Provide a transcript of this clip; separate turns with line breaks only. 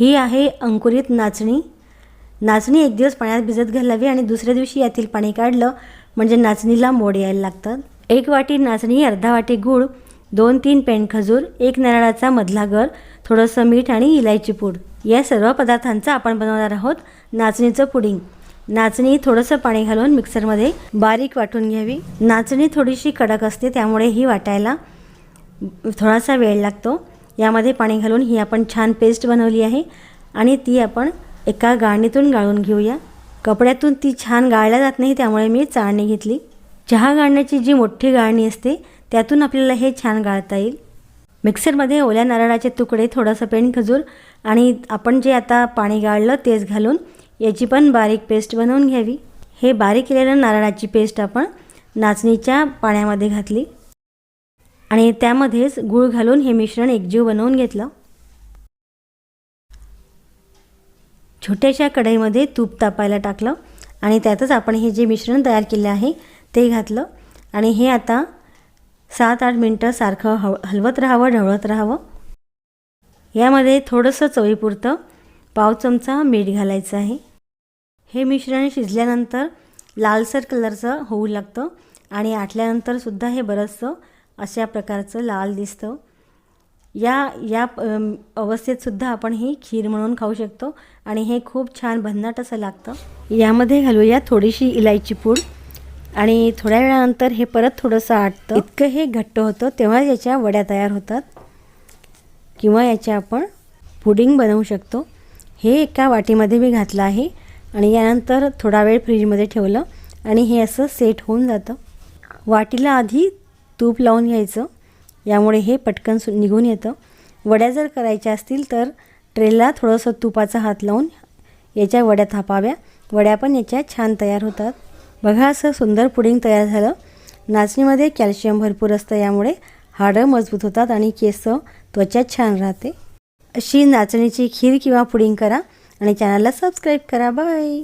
ही आहे अंकुरित नाचणी. नाचणी एक दिवस पाण्यात भिजत घालावी आणि दुसऱ्या दिवशी यातील पाणी काढलं म्हणजे नाचणीला मोड यायला लागतात. एक वाटी नाचणी अर्धा वाटी गूळ दोन तीन पेंड खजूर एक नारळाचा मधला गर थोडंसं मीठ आणि इलायची पूड. या सर्व पदार्थांचं आपण बनवणार आहोत नाचणीचं पुडिंग. नाचणी थोडंसं पाणी घालून मिक्सरमध्ये बारीक वाटून घ्यावी. नाचणी थोडीशी कडक असते त्यामुळे ही वाटायला थोडासा वेळ लागतो. यामध्ये पाणी घालून ही आपण छान पेस्ट बनवली आहे. आणि ती आपण एका गाळणीतून गाळून घेऊया. कपड्यातून ती छान गाळल्या जात नाही त्यामुळे मी चाळणी घेतली. चहा गाळण्याची जी मोठी गाळणी असते त्यातून आपल्याला हे छान गाळता येईल. मिक्सरमध्ये ओल्या नारळाचे तुकडे थोडंसं पेंट खजूर आणि आपण जे आता पाणी गाळलं तेच घालून याची पण बारीक पेस्ट बनवून घ्यावी. हे बारीक केलेलं नारळाची पेस्ट आपण नाचणीच्या पाण्यामध्ये घातली. आणि त्यामध्येच गूळ घालून हे मिश्रण एकजीव बनवून घेतलं. छोट्याशा कढईमध्ये तूप तापायला टाकलं आणि त्यातच आपण हे जे मिश्रण तयार केले आहे ते घातलं. आणि हे आता सात आठ मिनटं सारखं हव हलवत राहावं ढवळत राहावं. यामध्ये थोडंसं चवीपुरतं पाव चमचा मीठ घालायचं आहे. हे मिश्रण शिजल्यानंतर लालसर कलरचं होऊ लागतं आणि आटल्यानंतरसुद्धा हे बरंचसं अशा प्रकारचं लाल दिसतं. या या अवस्थेतसुद्धा आपण ही खीर म्हणून खाऊ शकतो आणि हे खूप छान भन्नाट असं लागतं. यामध्ये घालूया थोडीशी इलायची पूड आणि थोड्या वेळानंतर हे परत थोडंसं आटतं. इतकं हे घट्ट होतं तेव्हा याच्या वड्या तयार होतात किंवा याच्या आपण पुडिंग बनवू शकतो. हे एका वाटीमध्ये मी घातलं आहे आणि यानंतर थोडा वेळ फ्रीजमध्ये ठेवलं आणि हे असं सेट होऊन जातं. वाटीला आधी तूप लावून घ्यायचं. यामुळे हे पटकन सु निघून येतं. वड्या जर करायच्या असतील तर ट्रेला थोडंसं तुपाचा हात लावून याच्या वड्या थापाव्या. वड्या पण याच्या छान तयार होतात. बघा असं सुंदर पुडिंग तयार झालं. नाचणीमध्ये कॅल्शियम भरपूर असतं यामुळे हाडं मजबूत होतात आणि केस त्वचा छान राहते. अशी नाचणीची खीर किंवा पुडिंग करा आणि चॅनलला सबस्क्राईब करा. बाय!